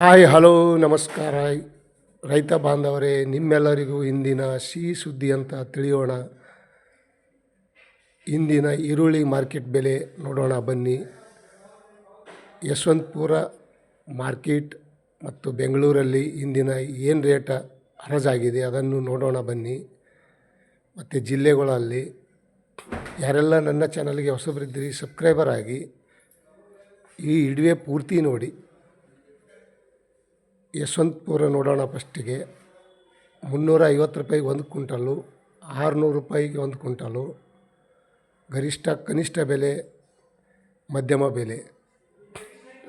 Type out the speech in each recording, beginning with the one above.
Hi, hello, ನಮಸ್ಕಾರ. ರೈತ ಬಾಂಧವರೇ, ನಿಮ್ಮೆಲ್ಲರಿಗೂ ಇಂದಿನ ಸಿಹಿ ಸುದ್ದಿ ಅಂತ ತಿಳಿಯೋಣ. ಇಂದಿನ ಈರುಳ್ಳಿ ಮಾರ್ಕೆಟ್ ಬೆಲೆ ನೋಡೋಣ ಬನ್ನಿ. ಯಶವಂತಪುರ ಮಾರ್ಕೆಟ್ ಮತ್ತು ಬೆಂಗಳೂರಲ್ಲಿ ಇಂದಿನ ಏನು ರೇಟ ಹರಾಜಾಗಿದೆ ಅದನ್ನು ನೋಡೋಣ ಬನ್ನಿ. ಮತ್ತು ಜಿಲ್ಲೆಗಳಲ್ಲಿ ಯಾರೆಲ್ಲ ನನ್ನ ಚಾನಲ್ಗೆ ಹೊಸಬರಿದ್ದೀರಿ, ಸಬ್ಸ್ಕ್ರೈಬರ್ ಆಗಿ ಈ ಇಡುವೆ ಪೂರ್ತಿ ನೋಡಿ. ಯಶವಂತಪುರ ನೋಡೋಣ ಫಸ್ಟಿಗೆ. ಮುನ್ನೂರ ಐವತ್ತು ರೂಪಾಯಿಗೆ ಒಂದು ಕ್ವಿಂಟಲು ಆರುನೂರು ರೂಪಾಯಿಗೆ ಒಂದು ಕುಂಟಲು ಗರಿಷ್ಠ ಕನಿಷ್ಠ ಬೆಲೆ, ಮಧ್ಯಮ ಬೆಲೆ.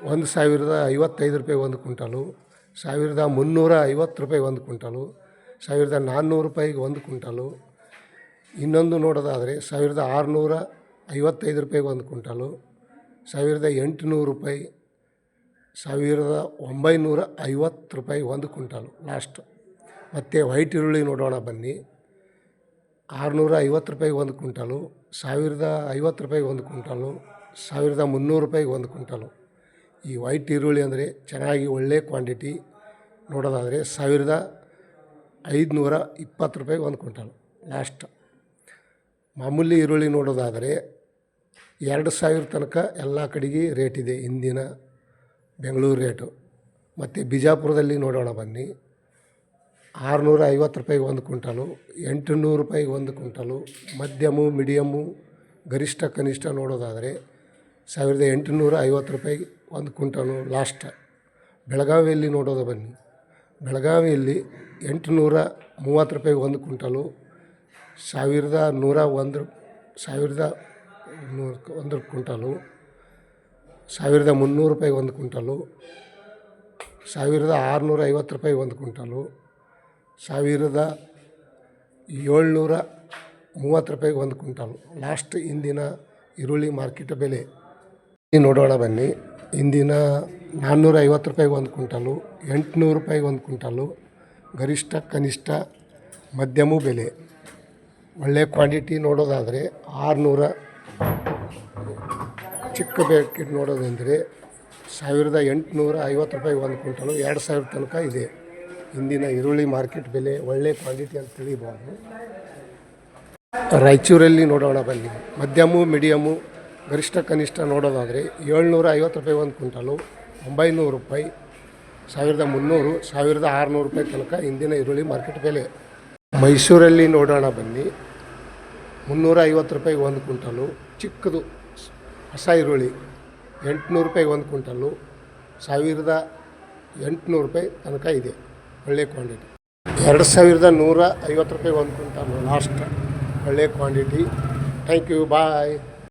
ಒಂದು ಸಾವಿರದ ಐವತ್ತೈದು ರೂಪಾಯಿ ಒಂದು ಕುಂಟಲು ಸಾವಿರದ ಮುನ್ನೂರ ಐವತ್ತು ರೂಪಾಯಿ ಒಂದು ಕುಂಟಲು ಸಾವಿರದ ನಾನ್ನೂರು ರೂಪಾಯಿಗೆ ಒಂದು ಕುಂಟಲು ಇನ್ನೊಂದು ನೋಡೋದಾದರೆ ಸಾವಿರದ ಆರುನೂರ ಐವತ್ತೈದು ರೂಪಾಯಿಗೆ ಒಂದು ಕುಂಟಲು ಸಾವಿರದ ಎಂಟುನೂರು ರೂಪಾಯಿ ಸಾವಿರದ ಒಂಬೈನೂರ ಐವತ್ತು ರೂಪಾಯಿ ಒಂದು ಕುಂಟಾಲು ಲಾಸ್ಟ್ ಮತ್ತು ವೈಟ್ ಈರುಳ್ಳಿ ನೋಡೋಣ ಬನ್ನಿ. ಆರುನೂರ ಐವತ್ತು ರೂಪಾಯಿ ಒಂದು ಕುಂಟಾಲು ಸಾವಿರದ ಐವತ್ತು ರೂಪಾಯಿಗೆ ಒಂದು ಕುಂಟಾಲು ಸಾವಿರದ ಮುನ್ನೂರು ರೂಪಾಯಿ ಒಂದು ಕುಂಟಾಲು ಈ ವೈಟ್ ಈರುಳ್ಳಿ ಅಂದರೆ ಚೆನ್ನಾಗಿ ಒಳ್ಳೆ ಕ್ವಾಂಟಿಟಿ ನೋಡೋದಾದರೆ ಸಾವಿರದ ಐದುನೂರ ಇಪ್ಪತ್ತು ರೂಪಾಯಿ ಒಂದು ಕುಂಟಾಲು ಲಾಸ್ಟ್ ಮಾಮೂಲಿ ಈರುಳ್ಳಿ ನೋಡೋದಾದರೆ ಎರಡು ಸಾವಿರ ತನಕ ಎಲ್ಲ ಕಡೆಗೆ ರೇಟ್ ಇದೆ ಇಂದಿನ ಬೆಂಗಳೂರು ರೇಟು. ಮತ್ತು ಬಿಜಾಪುರದಲ್ಲಿ ನೋಡೋಣ ಬನ್ನಿ. ಆರುನೂರ ಐವತ್ತು ರೂಪಾಯಿಗೆ ಒಂದು ಕ್ವಿಂಟಲು, ಎಂಟುನೂರು ರೂಪಾಯಿಗೆ ಒಂದು ಕ್ವಿಂಟಲು, ಮಧ್ಯಮು ಮೀಡಿಯಮ್ಮು ಗರಿಷ್ಠ, ಕನಿಷ್ಠ ನೋಡೋದಾದರೆ ಸಾವಿರದ ಎಂಟುನೂರ ಐವತ್ತು ರೂಪಾಯಿಗೆ ಒಂದು ಕ್ವಿಂಟಲು ಲಾಸ್ಟ್ ಬೆಳಗಾವಿಯಲ್ಲಿ ನೋಡೋದು ಬನ್ನಿ. ಬೆಳಗಾವಿಯಲ್ಲಿ ಎಂಟುನೂರ ಮೂವತ್ತು ರೂಪಾಯಿಗೆ ಒಂದು ಕ್ವಿಂಟಲು, ಸಾವಿರದ ನೂರ ಒಂದು, ಸಾವಿರದ ನೂರ ಒಂದು ಕ್ವಿಂಟಲು ಸಾವಿರದ ಮುನ್ನೂರು ರೂಪಾಯಿಗೆ ಒಂದು ಕುಂಟಲು ಸಾವಿರದ ಆರುನೂರ ಐವತ್ತು ರೂಪಾಯಿ ಒಂದು ಕುಂಟಲು ಸಾವಿರದ ಏಳ್ನೂರ ಮೂವತ್ತು ರೂಪಾಯಿಗೆ ಒಂದು ಕುಂಟಲು ಲಾಸ್ಟ್ ಇಂದಿನ ಈರುಳ್ಳಿ ಮಾರ್ಕೆಟ್ ಬೆಲೆ. ನೋಡೋಣ ಬನ್ನಿ. ಇಂದಿನ ನಾನ್ನೂರ ಐವತ್ತು ರೂಪಾಯಿಗೆ ಒಂದು ಕುಂಟಲು ಎಂಟುನೂರು ರೂಪಾಯಿಗೆ ಒಂದು ಕುಂಟಲು ಗರಿಷ್ಠ ಕನಿಷ್ಠ ಮಧ್ಯಮ ಬೆಲೆ. ಒಳ್ಳೆಯ ಕ್ವಾಂಟಿಟಿ ನೋಡೋದಾದರೆ ಆರುನೂರ ಚಿಕ್ಕ ಪ್ಯಾಕೆಟ್ ನೋಡೋದೆಂದರೆ ಸಾವಿರದ ಎಂಟುನೂರ ಐವತ್ತು ರೂಪಾಯಿ ಒಂದು ಕ್ವಿಂಟಲು ಎರಡು ಸಾವಿರ ತನಕ ಇದೆ. ಇಂದಿನ ಈರುಳ್ಳಿ ಮಾರ್ಕೆಟ್ ಬೆಲೆ ಒಳ್ಳೆ ಕ್ವಾಂಟಿಟಿ ಅಂತ ತಿಳಿಬೋದು. ರಾಯಚೂರಲ್ಲಿ ನೋಡೋಣ ಬನ್ನಿ. ಮಧ್ಯಮು, ಮೀಡಿಯಮು, ಗರಿಷ್ಠ, ಕನಿಷ್ಠ ನೋಡೋದಾದರೆ ಏಳ್ನೂರ ಐವತ್ತು ರೂಪಾಯಿ ಒಂದು ಕ್ವಿಂಟಲು, ಒಂಬೈನೂರು ರೂಪಾಯಿ, ಸಾವಿರದ ಮುನ್ನೂರು, ಸಾವಿರದ ಆರುನೂರು ರೂಪಾಯಿ ತನಕ ಇಂದಿನ ಈರುಳ್ಳಿ ಮಾರ್ಕೆಟ್ ಬೆಲೆ. ಮೈಸೂರಲ್ಲಿ ನೋಡೋಣ ಬನ್ನಿ. ಮುನ್ನೂರ ಐವತ್ತು ರೂಪಾಯಿಗೆ ಒಂದು ಕ್ವಿಂಟಲು, ಚಿಕ್ಕದು ಹೊಸ ಈರುಳ್ಳಿ ಎಂಟುನೂರು ರೂಪಾಯಿಗೆ ಒಂದು ಕ್ವಿಂಟಲ್ಲು, ಸಾವಿರದ ಎಂಟುನೂರು ರೂಪಾಯಿ ತನಕ ಇದೆ ಒಳ್ಳೆಯ ಕ್ವಾಂಟಿಟಿ. ಎರಡು ಸಾವಿರದ ನೂರ ಐವತ್ತು ರೂಪಾಯಿ ಒಂದು ಕ್ವಿಂಟಲ್ಲು ಲಾಸ್ಟ್ ಒಳ್ಳೆಯ ಕ್ವಾಂಟಿಟಿ. Thank you bye